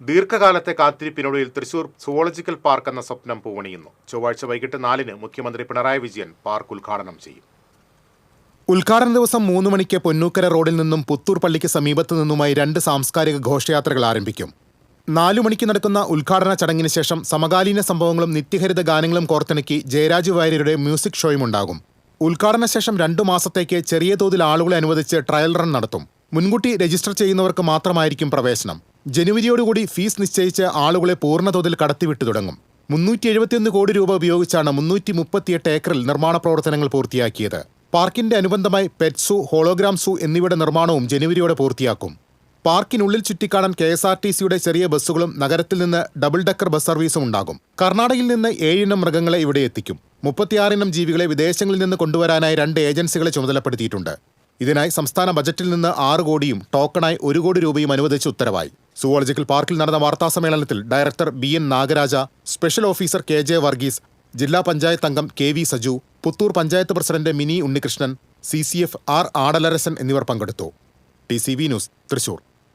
ദീർഘകാലത്തെ കാത്തിരിപ്പിനൊടുവിൽ Thrissur zoological park എന്ന സ്വപ്നം പൂവണിയുന്നു. ചൊവ്വാഴ്ച വൈകിട്ട് നാലിന് മുഖ്യമന്ത്രി പിണറായി വിജയൻ പാർക്ക് ഉദ്ഘാടനം ചെയ്യും. ഉദ്ഘാടന ദിവസം മൂന്ന് മണിക്ക് പൊന്നൂക്കര റോഡിൽ നിന്നും പുത്തൂർ പള്ളിക്ക് സമീപത്തു നിന്നുമായി രണ്ട് സാംസ്കാരിക ഘോഷയാത്രകൾ ആരംഭിക്കും. നാലു മണിക്ക് നടക്കുന്ന ഉദ്ഘാടന ചടങ്ങിന് ശേഷം സമകാലീന സംഭവങ്ങളും നിത്യഹരിത ഗാനങ്ങളും കോർത്തിണക്കി ജയരാജ് വാര്യരുടെ മ്യൂസിക് ഷോയും ഉണ്ടാകും. ഉദ്ഘാടന ശേഷം രണ്ടു മാസത്തേക്ക് ചെറിയ തോതിൽ ആളുകളെ അനുവദിച്ച് ട്രയൽ റൺ നടത്തും. മുൻകൂട്ടി രജിസ്റ്റർ ചെയ്യുന്നവർക്ക് മാത്രമായിരിക്കും പ്രവേശനം. ജനുവരിയോടുകൂടി ഫീസ് നിശ്ചയിച്ച് ആളുകളെ പൂർണതോതിൽ കടത്തിവിട്ടു തുടങ്ങും. മുന്നൂറ്റി എഴുപത്തിയൊന്ന് കോടി രൂപ ഉപയോഗിച്ചാണ് മുന്നൂറ്റി മുപ്പത്തിയെട്ട് ഏക്കറിൽ നിർമ്മാണ പ്രവർത്തനങ്ങൾ പൂർത്തിയാക്കിയത്. പാർക്കിന്റെ അനുബന്ധമായി പെറ്റ്സു ഹോളോഗ്രാംസു എന്നിവയുടെ നിർമ്മാണവും ജനുവരിയോടെ പൂർത്തിയാക്കും. പാർക്കിനുള്ളിൽ ചുറ്റിക്കാണാൻ കെ എസ് ആർ ടി സിയുടെ ചെറിയ ബസ്സുകളും നഗരത്തിൽ നിന്ന് ഡബിൾ ഡക്കർ ബസ് സർവീസും ഉണ്ടാകും. കർണാടകയിൽ നിന്ന് ഏഴിനം മൃഗങ്ങളെ ഇവിടെ എത്തിക്കും. മുപ്പത്തിയാറിനം ജീവികളെ വിദേശങ്ങളിൽ നിന്ന് കൊണ്ടുവരാനായി രണ്ട് ഏജൻസികളെ ചുമതലപ്പെടുത്തിയിട്ടുണ്ട്. ഇതിനായി സംസ്ഥാന ബജറ്റിൽ നിന്ന് ആറ് കോടിയും ടോക്കണായി ഒരു കോടി രൂപയും അനുവദിച്ച് ഉത്തരവായി. സുവോളജിക്കൽ പാർക്കിൽ നടന്ന വാർത്താസമ്മേളനത്തിൽ director B N Nagaraja special officer K J Varghese ജില്ലാ പഞ്ചായത്ത് അംഗം K V Saju Puthur panchayat president Mini Unnikrishnan C C F R Adalarasan എന്നിവർ പങ്കെടുത്തു. T C V news Thrissur.